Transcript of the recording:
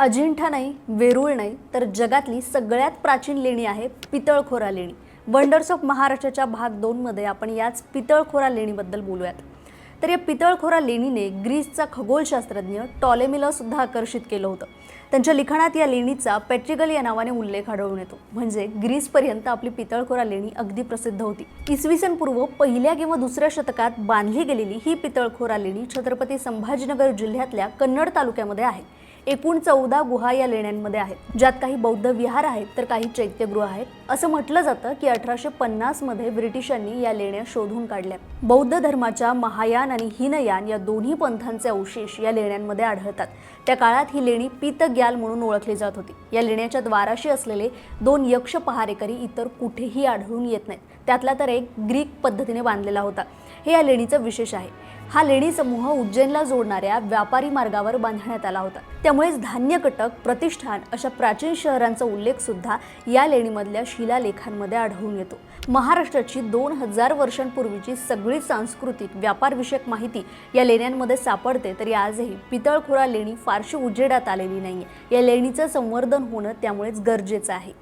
अजिंठा नाही वेरूळ नाही तर जगातली सगळ्यात प्राचीन लेणी आहे पितळखोरा लेणी. वंडर्स ऑफ महाराष्ट्राच्या भाग दोनमध्ये आपण याच पितळखोरा लेणीबद्दल बोलूयात. तर या पितळखोरा लेणीने ग्रीसचा खगोलशास्त्रज्ञ टॉलेमिलासुद्धा आकर्षित केलं होतं. त्यांच्या लिखाणात या लेणीचा पेट्रिकल या नावाने उल्लेख आढळून येतो. म्हणजे ग्रीसपर्यंत आपली पितळखोरा लेणी अगदी प्रसिद्ध होती. इसवी सन पूर्व पहिल्या किंवा दुसऱ्या शतकात बांधली गेलेली ही पितळखोरा लेणी छत्रपती संभाजीनगर जिल्ह्यातल्या कन्नड तालुक्यामध्ये आहे. एकूण चौदा गुहा या लेण्यांमध्ये आहेत. ज्यात काही बौद्ध विहार आहेत तर काही चैत्यगृह आहेत. असं म्हटलं जातं की अठराशे पन्नासमध्ये ब्रिटिशांनी या लेण्या शोधून काढल्या. बौद्ध धर्माच्या महायान आणि हिनयान या दोन्ही पंथांचे अवशेष या लेण्यांमध्ये आढळतात. त्या काळात ही लेणी पितग्याल म्हणून ओळखली जात होती. या लेण्याच्या द्वाराशी असलेले दोन यक्ष पहारेकरी इतर कुठेही आढळून येत नाहीत. त्यातला तर एक ग्रीक पद्धतीने बांधलेला होता. हे या लेणीचं विशेष आहे. हा लेणी समूह उज्जैनला जोडणाऱ्या व्यापारी मार्गावर बांधण्यात आला होता. त्यामुळेच धान्य कटक प्रतिष्ठान अशा प्राचीन शहरांचा उल्लेख सुद्धा या लेणीमधल्या शिलालेखांमध्ये आढळून येतो. महाराष्ट्राची दोन हजार वर्षांपूर्वीची सगळी सांस्कृतिक व्यापारविषयक माहिती या लेण्यांमध्ये सापडते तरी आजही पितळखोरा लेणी फारशी उजेडात आलेली नाहीये. या लेणीचं संवर्धन होणं त्यामुळेच गरजेचं आहे.